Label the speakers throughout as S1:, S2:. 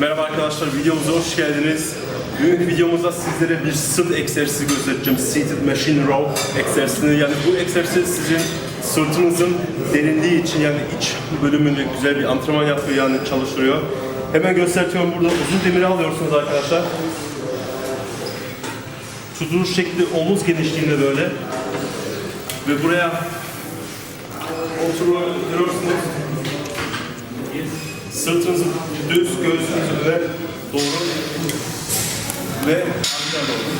S1: Merhaba arkadaşlar, videomuza hoş geldiniz. Bugünkü videomuzda sizlere bir sırt egzersizi göstereceğim. Seated Machine Row egzersizini. Yani bu egzersiz sizin sırtınızın derinliği için yani iç bölümünde güzel bir antrenman yapıyor yani çalıştırıyor. Hemen gösteriyorum burada uzun demiri alıyorsunuz arkadaşlar. Tutuş şekli omuz genişliğinde böyle. Ve buraya oturuyorsunuz. Sırtınızı düz, göğsünüzü öne doğru ve aşağı doğru.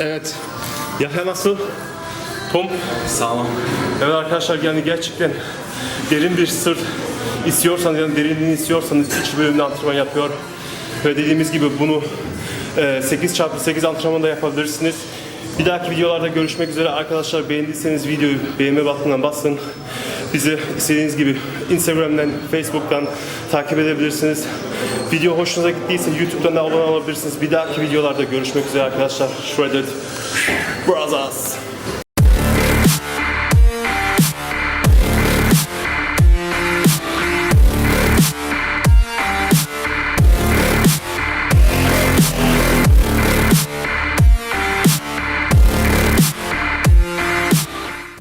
S1: Evet. Yahya nasıl? Tom?
S2: Sağlam.
S1: Evet arkadaşlar yani gerçekten derin bir sırt istiyorsanız yani derinliğini istiyorsanız iç bölümde antrenman yapıyor. Ve dediğimiz gibi bunu e, 8 çarpı 8 antrenmanda yapabilirsiniz. Bir dahaki videolarda görüşmek üzere arkadaşlar. Beğendiyseniz videoyu beğenme butonuna basın. Bizi istediğiniz gibi Instagram'dan, Facebook'tan takip edebilirsiniz. Video hoşunuza gittiyse YouTube'dan da abone olabilirsiniz. Bir dahaki videolarda görüşmek üzere arkadaşlar. Shredded Brothers.